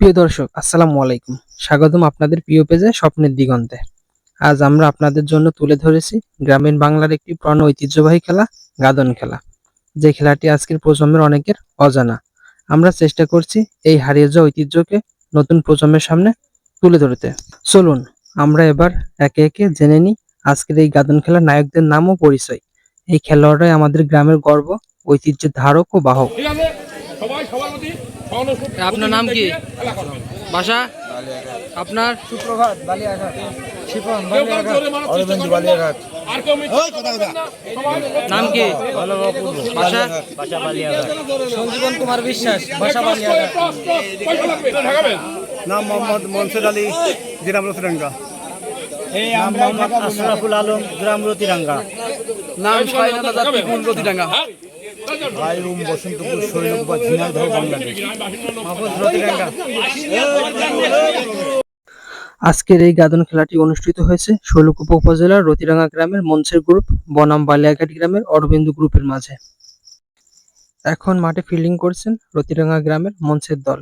প্রিয় দর্শক, আসসালামু আলাইকুম। স্বাগতম আপনাদের প্রিয় পেজে স্বপ্নের দিগন্তে। আজ আমরা আপনাদের জন্য তুলে ধরেছি গ্রামীণ বাংলার একটি প্রণ ঐতিহ্যবাহী খেলা, গাদন খেলা। যে খেলাটি আজকের প্রজন্মের অনেকের অজানা। আমরা চেষ্টা করছি এই হারিয়ে যাওয়া ঐতিহ্যকে নতুন প্রজন্মের সামনে তুলে ধরতে। চলুন, আমরা এবার একে একে জেনে নিই আজকের এই গাদন খেলার নায়কদের নাম ও পরিচয়। এই খেলোয়াড়রাই আমাদের গ্রামের গর্ব, ঐতিহ্যের ধারক ও বাহক। আপনার নাম কি? বাসা? আপনার? সুপ্রভাত বালিয়াঘাট। শিপন নাম কি? বাসা? সঞ্জীবন কুমার বিশ্বাস। বাসা। নাম মোহাম্মদ মনসুর আলী জেলা রতিরঙ্গা। নাম মোহাম্মদ আশরাফুল আলম গ্রাম রতিরাঙ্গা। নাম আজাদ রতিরঙ্গা। বসন্তপুর সৈনকুপা ঝিনাইদহ আজকের এই গাদন খেলাটি অনুষ্ঠিত হয়েছে শৈলকুপা উপজেলার রতিরাঙ্গা গ্রামের মঞ্চের গ্রুপ, বনাম বালিয়াঘাট গ্রামের অরবিন্দু গ্রুপের মাঝে। এখন মাঠে ফিল্ডিং করছেন রতিরাঙ্গা গ্রামের মঞ্চের দল।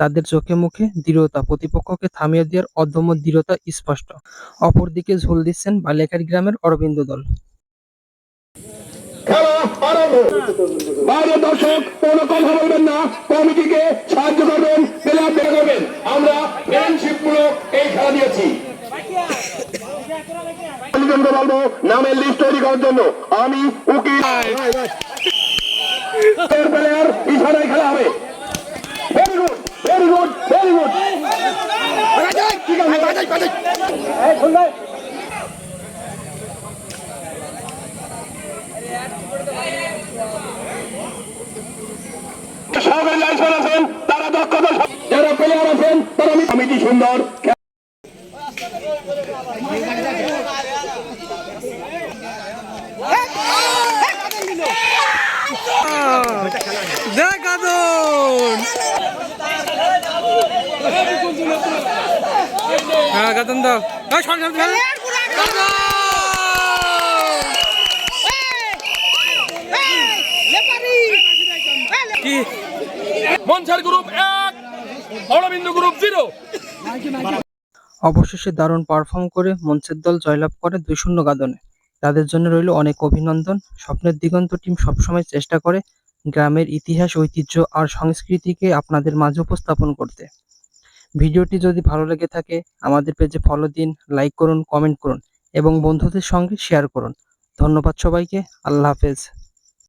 তাদের চোখে মুখে দৃঢ়তা, প্রতিপক্ষকে থামিয়ে দেওয়ার অদম্য দৃঢ়তা স্পষ্ট। অপরদিকে ঝোল দিচ্ছেন বালিয়াঘাট গ্রামের অরবিন্দু দল। আরম্ভ বাইরে দর্শক কোনো কথা বলবেন না। কমিটিকে সাহায্য করবেন প্লেয়ার বের করবেন। আমরা ফ্রেন্ডশিপ মূলক এই খেলা দিয়েছি। বলব নামের লিস্ট তৈরি করার জন্য আমি উকিল। প্লেয়ার ইশারায় খেলা হবে। Very good very good very good ঠিক আছে লাইসেন্স আছেন তারা দক্ষতা যারা প্লেয়ার আছেন তারা কমিটি সুন্দর। হ্যাঁ গাদন দাও! কি? মঞ্চের গ্রুপ এক, অরবিন্দু গ্রুপ জিরো অবশেষে দারুণ পারফর্ম করে মঞ্চের দল জয়লাভ করে দুই শূন্য গাদনে। তাদের জন্য রইল অনেক অভিনন্দন। স্বপ্নের দিগন্ত টিম সবসময় চেষ্টা করে গ্রামের ইতিহাস, ঐতিহ্য আর সংস্কৃতিকে আপনাদের মাঝে উপস্থাপন করতে। ভিডিওটি যদি ভালো লেগে থাকে, আমাদের পেজে ফলো দিন লাইক করুন কমেন্ট করুন এবং বন্ধুদের সঙ্গে শেয়ার করুন। ধন্যবাদ সবাইকে। আল্লাহ হাফেজ।